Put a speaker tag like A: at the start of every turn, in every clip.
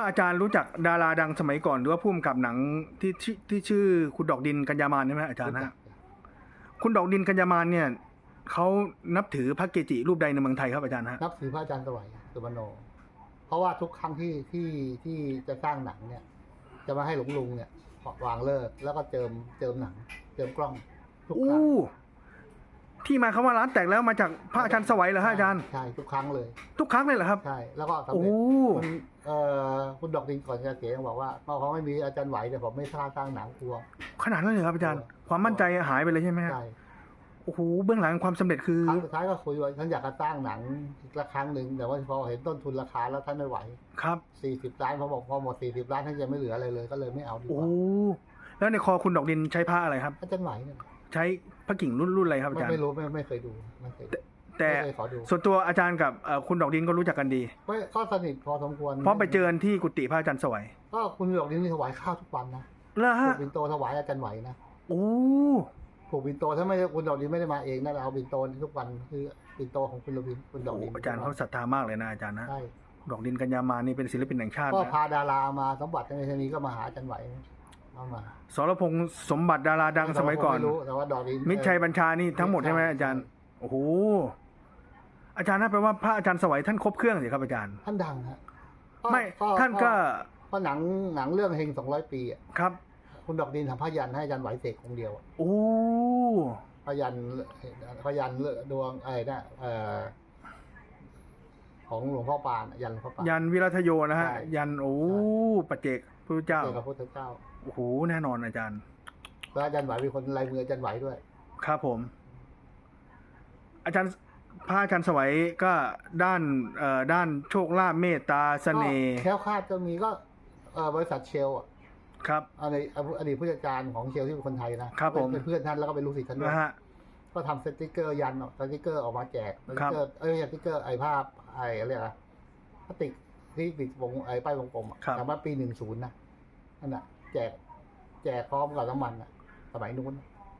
A: ระอาจารย์รู้จักดาราดังสมัยก่อน หรือว่าพุ่มกับหนังที่ที่ที่ชื่อคุณดอกดินกัญญามานใช่ไหมอาจารย์
B: รู้จั
A: ฮะ
B: ก
A: คุณดอกดินกัญญามานเนี่ยเขานับถือพระเกจิรูปใดในเมืองไทยครับอาจารย์ฮะ
B: นับถือพระอาจารย์สวัยสุวรรณโน เพราะว่าทุกครั้งที่ที่ที่จะสร้างหนังเนี่ย จะมาให้หลวงลุงเนี่ยวางเลิกแล้วก็เจิมเจิมหนัง เจิมกล้องทุกครั้ง
A: อู้ ที่มาคำว่าร้านแตกแล้วมาจากพระอาจารย์สวัยเหรอฮะอาจารย์
B: ใช่ทุกครั้งเลย
A: ทุกครั้งเลยเหรอครับ
B: ใช่ แล้วก็สำ
A: โอ้
B: เร็จคุณเอ่อคุณดอกดินก่อนจะเสียยังบอกว่าถ้าเขาไม่มีอาจารย์ไหวเนี่ยผมไม่กล้าสร้างหนังกลัว
A: ขนาดนั้นเลยครับอาจารย์
B: เออ
A: ความมั่นใจหายไปเลยใช่ไหมฮะ
B: ใช่
A: โอ้โหเบื้องหลังความสำเร็จคือ
B: ครั้งสุดท้ายก็คุยว่าท่านอยากจะสร้างหนังอีกละครั้งหนึ่งแต่ว่าพอเห็นต้นทุนราคาแล้วท่านไม่ไหว
A: ครับ
B: สี่สิบล้านพอบอกพอหมดสี่สิบล้านท่านจะไม่เหลืออะไรเลยก็เลยไม่เอาดีก
A: โอ้
B: ว่า
A: แล้วในคอคุณดอกดินใช้ผ้าอะไรครับ
B: อาจารย์ไหวเนี่ย
A: ใช้พ ระกิ่งรุ่นรุ่นอะไรครับอา
B: ไม่
A: จารย์
B: ไม่รู้ไม่ไม่เคยดูไม่เคยดู
A: แต่
B: ไม่เคยขอดู
A: ส่วนตัวอาจารย์กับเอ่อคุณดอกดินก็รู้จักกันดี
B: ไม่ก็สนิทพอสมควร
A: เพราะไปเจอกันที่กุฏิพระอาจารย์สวัย
B: ก็คุณดอกดินนี่ถวายข้าวทุกวันนะ
A: แล้ว
B: ผู
A: ฮะ
B: กบินโตถวายอาจารย์ไหวนะ
A: โอ้
B: ผูกบินโตถ้าไม่ได้คุณดอกดินไม่ได้มาเองนะเราเอาบินโตทุกวันคือบินโตของคุณดอกดินคุณดอกดิน
A: อาจารย์เขาศรัทธามากเลยนะอาจารย์นะ
B: ใช่
A: ดอกดินกัญญามานี่เป็นศิลปินแห่งชาติ
B: ก็
A: นะ
B: พาดารามาสมบัติในชนีก็มาหาอาจารย์ไหว เอามา
A: สรพงษ์สมบัติดาราดังสมัยก่อน
B: ไม่รู้แต่ว่าดอกดิน
A: มิตรชัยบัญชานี่ทั้งหมดใช่ไหมอาจารย์โอ้โหอาจารย์น่าแปลว่าพระอาจารย์สวัยท่านครบเครื่องสิครับอาจารย์
B: ท่านดังฮะ
A: ไม่ท่านก็
B: เพราะหนังหนังเรื่องเฮงสองร้อยปีอะ
A: ครับ
B: คุณดอกดินทำพยันให้อาจารย์ไหวเสกองค์เดียวอะ
A: โอ้
B: พยันพยันดวงไอ้นะเอ่อ ของหลวงพ่อปานยันหลวงพ่อปาน
A: ยันวิรัตโยนะฮะ
B: ใช่
A: ยันโอ้ปัจเจกพระเจ้า
B: เกี่ยวกับพระพุทธเจ้า
A: โอ้โหแน่นอนอาจารย์
B: แล้วอาจารย์ไหวเป็นคนลายมืออาจารย์ไหวด้วย
A: ครับผม อาจารย์พระอาจารย์สวัยก็ด้านเอ่อด้านโชคลาภเมตตาเสน่ห์
B: ก็แคล้วคลาดก็มีก็เอ่อบริษัทเชลอะ
A: ครับ
B: อดีตอดีตผู้จัดการของเชลที่เป็นคนไทยนะครับ
A: ผม
B: เป็นเพื่อนท่านแล้วก็เป็นลูกศิษย์ท่านด้วย
A: นะฮะ
B: ก็ทำสติกเกอร์ยันออกสติกเกอร์ออกมาแจกสติ
A: ครั
B: ก
A: บ
B: เกอร์เอ้ยสติกเกอร์ไอ้ภาพไอ้อะไรอะพลาสติกที่ติดวงไอ้ป้ายวงกลมอะ
A: ครับ
B: แต่ว่าปีหนึ่งศูนย์นะนั่นน่ะแจก แจกพร้อมกับน้ำมันอะสมัยนู้น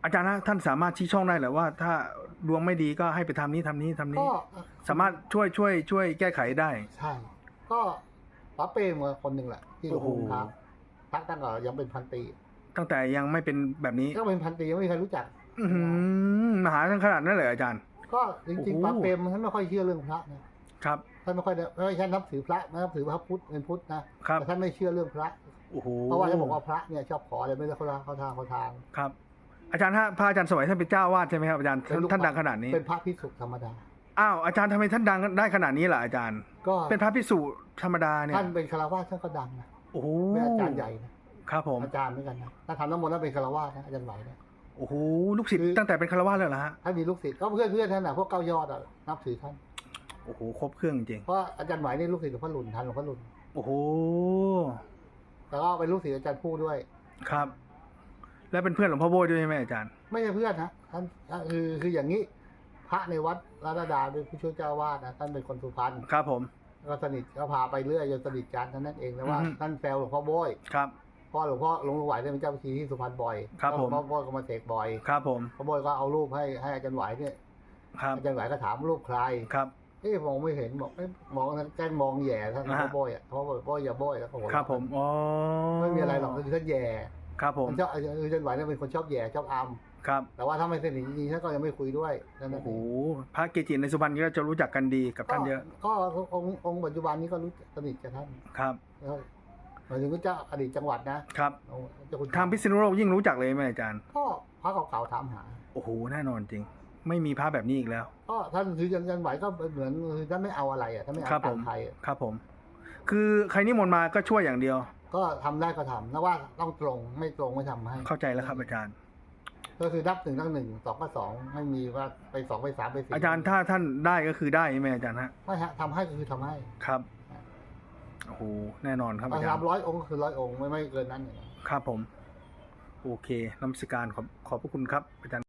A: อาจารย์นะท่านสามารถชี้ช่องได้เหรือว่า ถ้าดวงไม่ดีก็ให้ไปทำนี้ทำนี้ทำนี้
B: ก็
A: สามารถช่วยช่วย ช่วยแก้ไขได้
B: ใช่ ก็ป้าเป้มาคนหนึ่งแหละที่หลวง
A: โอ้
B: ปู่
A: โห
B: ครับพักตั้งแต่ยังเป็นพันตรี
A: ตั้งแต่ยังไม่เป็นแบบนี้
B: ก็เป็นพันตรีไม่มีใครรู้จัก
A: อื้อหือมหาทั้งขนาดนั้นเลยอาจารย์
B: ก็จริง
A: โอ้โห
B: ๆป้าเปรมท่านไม่ค่อยเชื่อเรื่องพระนะครับท่านไม่ค่อยได้ไม่ใช่นับถือพระนับถือพระพุทธเป็นพุทธนะครับแต่ท่านไม่เชื่อเรื่องพระ
A: โอ้โห
B: เพราะว่าท่านบอกว่าพระเนี่ยชอบขออะไรไม่ได้เขาทางเขาทางเขาทาง
A: ครับ อาจารย์ฮะพระอาจารย์สวัยท่านเป็นเจ้าวาดใช่ไหมครับอาจารย์
B: เป็นลูก
A: ท่าน
B: ศิษย์
A: ดังขนาดนี้
B: เป็นพระพิสุธรรมดา
A: อ้าวอาจารย์ทำไมท่านดังได้ขนาดนี้ล่ะอาจารย์
B: ก็
A: เป็นพระพิสุธรรมดาเนี่ย
B: ท่านเป็นคารวะท่านก็ดังนะ
A: โอ้โห
B: เป็นอาจารย์ใหญ่นะครับ
A: ผม
B: อาจารย์เหมือนกันนะถ้าทำน้ำมนต์แล้วเป็นคารวะนะอาจารย์ไหวนะ
A: โอ้โหลูกศิษย์
B: คือ
A: ตั้งแต่เป็นคารวะเลยเหรอฮะ
B: ท่านมีลูกศิษย์ก็เพื่อนเพื่อนๆท่านน่ะพวกเก้ายอดอะนับถือท่าน
A: โอ้โหครบเครื่องจริง
B: เพราะอาจารย์ไหวนี่ลูกศิษย์หลวงพ่อหลุนท่านหลวงพ่อหลุน
A: โอ้โห
B: แล้วก็เป็นลูกศิษย์อาจารย์ผู้ด้วย
A: ครับ แล้วเป็นเพื่อนหลวงพ่อโบยด้วยใช่ไหมอาจารย์
B: ไม่ใช่เพื่อนนะท่านคือคืออย่างนี้พระในวัดรัตนดาเป็นผู้ช่วยเจ้าวาดนะท่านเป็นคนสุพรรณ
A: ครับผม
B: ก็สนิทก็พาไปเรื่อยจนสนิทกันเท่านั้นเองแต่ว่า
A: อือฮึ
B: ท่านแซวหลวงพ่อโบย
A: ครับ
B: เพราะหลวงพ่อหลวงพ่อไหวเนี่ยเป็นเจ้าพิธีที่สุพรรณบ่อย
A: ครับผม
B: หลวงพ่อโบยก็มาเสกบ่อย
A: ครับผม
B: พ่อโบยก็เอารูปให้ให้อาจารย์ไหวเนี่ย
A: ครับ
B: อาจารย์ไหวก็ถามรูปใคร
A: ครับ
B: เอ๊ะมองไม่เห็นบอกเอ๊ะมองแกล้งมองแย่ท่าน
A: อ่า
B: พ่
A: ฮะ
B: อโบยอะเพราะว่าโบยอย่าโบยแล้วก็หัว
A: ครับผมอ๋อ
B: ไม่มีอะไรหรอกคือท่านแย่
A: ครับผม
B: ท่านชอบอาจารย์ไหวเนี่ยเป็นคนชอบแย่ชอบอัม
A: ครับ
B: แต่ว่าถ้าไม่สนิทจริงๆท่านก็ยังไม่คุยด้วยนั่น
A: โอ้
B: นะ
A: โหพระเกจิในสุพรรณก็จะรู้จักกันดีกับท่านเยอะ
B: ก็องค์องค์ปัจจุบันนี้ก็รู้สนิทกับท่าน
A: ครับ
B: แล้วห มายถึงก็เจ้าอดีตจังหวัดนะครับองค์เจ้าคุณ
A: ทางพิษณุโลกยิ่งรู้จักเลยไหมอาจารย์
B: ก็พระเก่าๆถามหา
A: โอ้โหแน่นอนจริง ไม่มีพระแบบนี้อีกแล้ว
B: ก็ท่านคืออาจารย์ไหวก็เหมือนคือท่านไม่เอาอะไรอะท่านไม่เอา
A: ครับผ
B: ตัง
A: ม
B: ค์ใครอะ
A: ครับผม คือใครนิมนต์มาก็ช่วยอย่างเดียว
B: ก็ทำได้ก็ทำนะว่าต้องตรงไม่ตรงไม่ทำให้
A: เข้าใจแล้วครับอาจารย์
B: ก็คือนับหนึ่งตั้งหนึ่งสองก็สองไม่มีว่าไปสองไปสามไปสี่
A: อาจารย์ถ้าท่านได้ก็คือได้ใช่ไหมอาจารย์ฮะ
B: ไม่ฮะทำให้ก็คือทำให้
A: ครับ โอ้โหแน่นอนครับอาจารย์
B: ทำร้อยองค์ก็คือร้อยองค์ไม่ไม่เกินนั้น
A: ครับผม โอเคนมัสการขอบขอบพระคุณครับอาจารย์